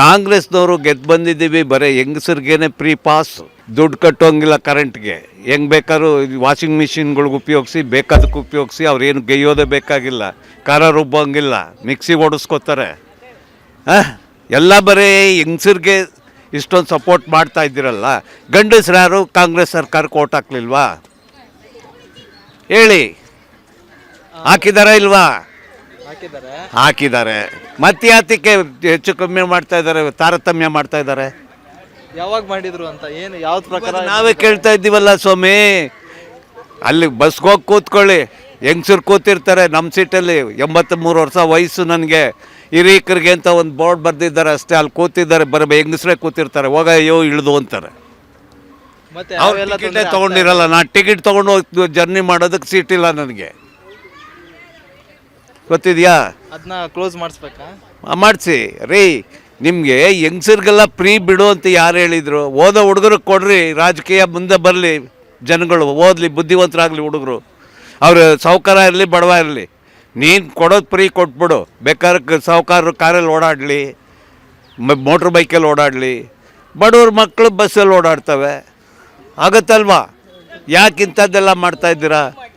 ಕಾಂಗ್ರೆಸ್ನವರು ಗೆದ್ದು ಬಂದಿದ್ದೀವಿ, ಬರೀ ಹೆಂಗಸರಿಗೇನೆ ಫ್ರೀ ಪಾಸ್. ದುಡ್ಡು ಕಟ್ಟೋಂಗಿಲ್ಲ ಕರೆಂಟ್ಗೆ. ಹೆಂಗೆ ಬೇಕಾದ್ರೂ ವಾಷಿಂಗ್ ಮಿಷಿನ್ಗಳ್ಗೆ ಉಪಯೋಗಿಸಿ, ಬೇಕಾದಕ್ಕೆ ಉಪಯೋಗಿಸಿ ಅವ್ರೇನು ಗೈಯೋದೇ ಬೇಕಾಗಿಲ್ಲ. ಖಾರ ರುಬ್ಬೋಂಗಿಲ್ಲ, ಮಿಕ್ಸಿ ಓಡಿಸ್ಕೋತಾರೆ ಎಲ್ಲ ಬರೀ ಹೆಂಗಸರಿಗೆ ಇಷ್ಟೊಂದು ಸಪೋರ್ಟ್ ಮಾಡ್ತಾ ಇದ್ದೀರಲ್ಲ? ಗಂಡಸ್ರು ಯಾರು ಕಾಂಗ್ರೆಸ್ ಸರ್ಕಾರಕ್ಕೆ ಓಟ್ ಹಾಕ್ಲಿಲ್ವಾ? ಹೇಳಿ. ಹಾಕಿದಾರ ಇಲ್ವಾ? ಹಾಕಿದ್ದಾರೆ. ಮತ್ತೆ ಯಾತಕ್ಕೆ ಹೆಚ್ಚು ಕಮ್ಮಿ ಮಾಡ್ತಾ ಇದ್ದಾರೆ ತಾರತಮ್ಯ ಮಾಡ್ತಾ ಇದ್ದಾರೆ. ಯಾವಾಗ ಮಾಡಿದ್ರು ಅಂತ? ಏನು ಯಾವ ಪ್ರಕಾರ ನಾವೇ ಕೇಳ್ತಾ ಇದ್ದೀವಲ್ಲ ಸ್ವಾಮಿ? ಅಲ್ಲಿ ಬಸ್ಗೆ ಹೋಗಿ ಕೂತ್ಕೊಳ್ಳಿ. ಹೆಂಗಸರು ಕೂತಿರ್ತಾರೆ ನಮ್ಮ ಸೀಟಲ್ಲಿ. ಎಂಬತ್ತ ಮೂರು ವರ್ಷ ವಯಸ್ಸು ನನಗೆ. ಹಿರಿಯಕರಿಗೆ ಅಂತ ಒಂದು ಬೋರ್ಡ್ ಬರೆದಿದ್ದಾರೆ ಅಷ್ಟೇ. ಅಲ್ಲಿ ಕೂತಿದ್ದಾರೆ ಬರ ಹೆಂಗಸರೇ ಕೂತಿರ್ತಾರೆ. ಹೋಗ ಅಯ್ಯೋ ಇಳಿದು ಅಂತಾರೆ. ಮತ್ತೆ ಅವ್ರು ಟಿಕೆಟೇ ತೊಗೊಂಡಿರಲ್ಲ ನಾನು ಟಿಕೆಟ್ ತೊಗೊಂಡು ಹೋಗಿ ಜರ್ನಿ ಮಾಡೋದಕ್ಕೆ ಸೀಟ್ ಇಲ್ಲ ನನಗೆ. ಗೊತ್ತಿದೆಯಾ? ಅದನ್ನ ಕ್ಲೋಸ್ ಮಾಡಿಸ್ಬೇಕಾ? ಮಾಡಿಸಿ. ರೀ ನಿಮಗೆ ಹೆಂಗಸರಿಗೆಲ್ಲ ಫ್ರೀ ಬಿಡು ಅಂತ ಯಾರು ಹೇಳಿದರು? ಓದೋ ಹುಡುಗರಿಗೆ ಕೊಡ್ರಿ ರಾಜಕೀಯ ಮುಂದೆ ಬರಲಿ ಜನಗಳು ಓದಲಿ ಬುದ್ಧಿವಂತರಾಗಲಿ ಹುಡುಗರು. ಅವರು ಸಾವುಕಾರ ಇರಲಿ ಬಡವ ಇರಲಿ. ನೀನು ಕೊಡೋದು ಫ್ರೀ ಕೊಟ್ಬಿಡು. ಬೇಕಾದ್ರೆ ಸಾವುಕಾರರು ಕಾರಲ್ಲಿ ಓಡಾಡಲಿ ಮೋಟ್ರ್ ಬೈಕಲ್ಲಿ ಓಡಾಡಲಿ. ಬಡವ್ರ ಮಕ್ಕಳು ಬಸ್ಸಲ್ಲಿ ಓಡಾಡ್ತವೆ. ಆಗತ್ತಲ್ವಾ? ಯಾಕೆ ಇಂಥದ್ದೆಲ್ಲ ಮಾಡ್ತಾ ಇದ್ದೀರಾ?